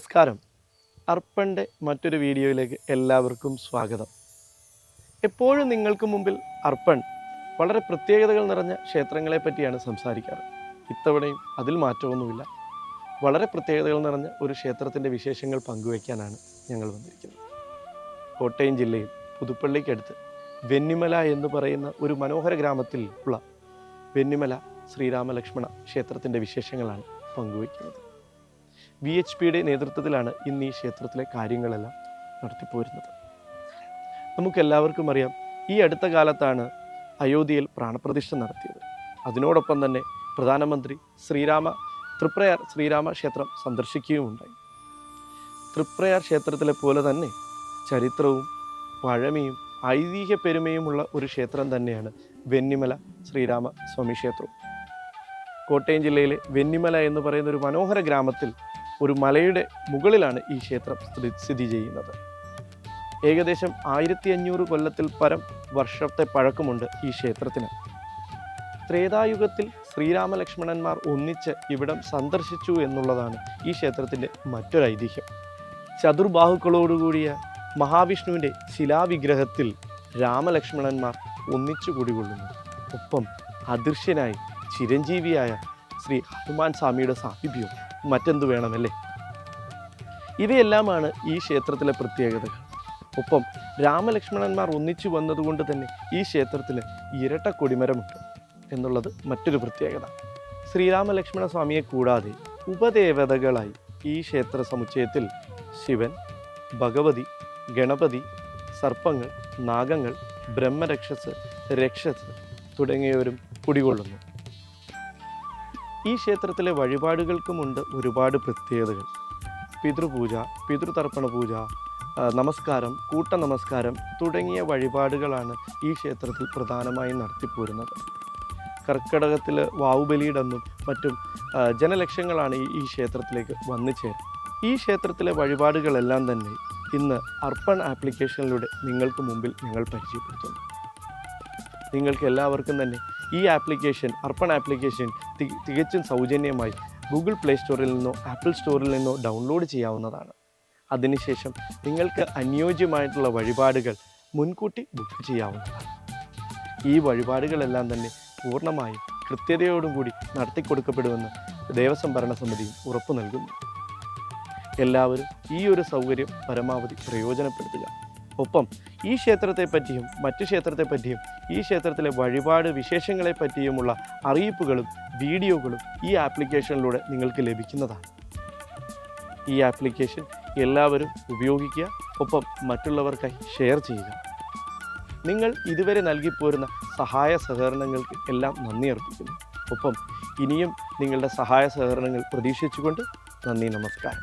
നമസ്കാരം. അർപ്പന്റെ മറ്റൊരു വീഡിയോയിലേക്ക് എല്ലാവർക്കും സ്വാഗതം. എപ്പോഴും നിങ്ങൾക്ക് മുമ്പിൽ അർപ്പൺ വളരെ പ്രത്യേകതകൾ നിറഞ്ഞ ക്ഷേത്രങ്ങളെ പറ്റിയാണ് സംസാരിക്കാറ്. ഇത്തവണയും അതിൽ മാറ്റമൊന്നുമില്ല. വളരെ പ്രത്യേകതകൾ നിറഞ്ഞ ഒരു ക്ഷേത്രത്തിന്റെ വിശേഷങ്ങൾ പങ്കുവയ്ക്കാനാണ് ഞങ്ങൾ വന്നിരിക്കുന്നത്. കോട്ടയം ജില്ലയിൽ പുതുപ്പള്ളിക്കടുത്ത് വെന്നിമല എന്ന് പറയുന്ന ഒരു മനോഹര ഗ്രാമത്തിൽ ഉള്ള വെന്നിമല ശ്രീരാമലക്ഷ്മണ ക്ഷേത്രത്തിന്റെ വിശേഷങ്ങളാണ് പങ്കുവയ്ക്കുന്നത്. വി എച്ച് പിയുടെ നേതൃത്വത്തിലാണ് ഇന്ന് ഈ ക്ഷേത്രത്തിലെ കാര്യങ്ങളെല്ലാം നടത്തിപ്പോരുന്നത്. നമുക്കെല്ലാവർക്കും അറിയാം ഈ അടുത്ത കാലത്താണ് അയോധ്യയിൽ പ്രാണപ്രതിഷ്ഠ നടത്തിയത്. അതിനോടൊപ്പം തന്നെ പ്രധാനമന്ത്രി ശ്രീരാമ തൃപ്രയാർ ശ്രീരാമ ക്ഷേത്രം സന്ദർശിക്കുകയും ഉണ്ടായി. തൃപ്രയാർ ക്ഷേത്രത്തിലെ പോലെ തന്നെ ചരിത്രവും പഴമയും ഐതിഹ്യ പെരുമയുമുള്ള ഒരു ക്ഷേത്രം തന്നെയാണ് വെന്നിമല ശ്രീരാമ സ്വാമി ക്ഷേത്രം. കോട്ടയം ജില്ലയിലെ വെന്നിമല എന്ന് പറയുന്ന ഒരു മനോഹര ഗ്രാമത്തിൽ ഒരു മലയുടെ മുകളിലാണ് ഈ ക്ഷേത്രം സ്ഥിതി ചെയ്യുന്നത്. ഏകദേശം ആയിരത്തി അഞ്ഞൂറ് കൊല്ലത്തിൽ പരം വർഷത്തെ പഴക്കമുണ്ട് ഈ ക്ഷേത്രത്തിന്. ത്രേതായുഗത്തിൽ ശ്രീരാമലക്ഷ്മണന്മാർ ഒന്നിച്ച് ഇവിടം സന്ദർശിച്ചു എന്നുള്ളതാണ് ഈ ക്ഷേത്രത്തിന്റെ മറ്റൊരു ഐതിഹ്യം. ചതുർബാഹുക്കളോടുകൂടിയ മഹാവിഷ്ണുവിന്റെ ശിലാവിഗ്രഹത്തിൽ രാമലക്ഷ്മണന്മാർ ഒന്നിച്ചു കൂടികൊള്ളുന്നു. ഒപ്പം അദൃശ്യനായി ചിരഞ്ജീവിയായ ശ്രീ ഹനുമാൻ സ്വാമിയുടെ സാമീപ്യവും മറ്റെന്തു വേണമല്ലേ ഇവയെല്ലാമാണ് ഈ ക്ഷേത്രത്തിലെ പ്രത്യേകതകൾ. ഒപ്പം രാമലക്ഷ്മണന്മാർ ഒന്നിച്ചു വന്നതുകൊണ്ട് തന്നെ ഈ ക്ഷേത്രത്തിൽ ഇരട്ട കൊടിമരമുണ്ട് എന്നുള്ളത് മറ്റൊരു പ്രത്യേകത. ശ്രീരാമലക്ഷ്മണ സ്വാമിയെ കൂടാതെ ഉപദേവതകളായി ഈ ക്ഷേത്ര സമുച്ചയത്തിൽ ശിവൻ ഭഗവതി ഗണപതി സർപ്പങ്ങൾ നാഗങ്ങൾ ബ്രഹ്മരക്ഷസ് രക്ഷസ് തുടങ്ങിയവരും കുടികൊള്ളുന്നു. ഈ ക്ഷേത്രത്തിലെ വഴിപാടുകൾക്കുമുണ്ട് ഒരുപാട് പ്രത്യേകതകൾ. പിതൃപൂജ പിതൃതർപ്പണ പൂജ നമസ്കാരം കൂട്ട നമസ്കാരം തുടങ്ങിയ വഴിപാടുകളാണ് ഈ ക്ഷേത്രത്തിൽ പ്രധാനമായും നടത്തിപ്പോരുന്നത്. കർക്കിടകത്തിൽ വാവുബലിയുടെന്നും മറ്റും ജനലക്ഷങ്ങളാണ് ഈ ക്ഷേത്രത്തിലേക്ക് വന്നു ചേരുന്നത് ഈ ക്ഷേത്രത്തിലെ വഴിപാടുകളെല്ലാം തന്നെ ഇന്ന് അർപ്പൺ ആപ്ലിക്കേഷനിലൂടെ നിങ്ങൾക്ക് മുമ്പിൽ ഞങ്ങൾ പരിചയപ്പെടുത്തുന്നു. നിങ്ങൾക്ക് എല്ലാവർക്കും തന്നെ ഈ ആപ്ലിക്കേഷൻ അർപ്പൺ ആപ്ലിക്കേഷൻ തികച്ചും സൗജന്യമായി ഗൂഗിൾ പ്ലേ സ്റ്റോറിൽ നിന്നോ ആപ്പിൾ സ്റ്റോറിൽ നിന്നോ ഡൗൺലോഡ് ചെയ്യാവുന്നതാണ്. അതിനുശേഷം നിങ്ങൾക്ക് അനുയോജ്യമായിട്ടുള്ള വഴിപാടുകൾ മുൻകൂട്ടി ബുക്ക് ചെയ്യാവുന്നതാണ്. ഈ വഴിപാടുകളെല്ലാം തന്നെ പൂർണമായും കൃത്യതയോടും കൂടി നടത്തിക്കൊടുക്കപ്പെടുമെന്ന് ദേവസ്വം ഭരണസമിതിയും ഉറപ്പു നൽകുന്നു. എല്ലാവരും ഈ ഒരു സൗകര്യം പരമാവധി പ്രയോജനപ്പെടുത്തുക. ഒപ്പം ഈ ക്ഷേത്രത്തെപ്പറ്റിയും മറ്റു ക്ഷേത്രത്തെ പറ്റിയും ഈ ക്ഷേത്രത്തിലെ വഴിപാട് വിശേഷങ്ങളെ പറ്റിയുമുള്ള അറിയിപ്പുകളും വീഡിയോകളും ഈ ആപ്ലിക്കേഷനിലൂടെ നിങ്ങൾക്ക് ലഭിക്കുന്നതാണ്. ഈ ആപ്ലിക്കേഷൻ എല്ലാവരും ഉപയോഗിക്കുക ഒപ്പം മറ്റുള്ളവർക്കായി ഷെയർ ചെയ്യുക. നിങ്ങൾ ഇതുവരെ നൽകിപ്പോരുന്ന സഹായ സഹകരണങ്ങൾക്ക് എല്ലാം നന്ദി അർപ്പിക്കുന്നു. ഒപ്പം ഇനിയും നിങ്ങളുടെ സഹായ സഹകരണങ്ങൾ പ്രതീക്ഷിച്ചുകൊണ്ട് നന്ദി നമസ്കാരം.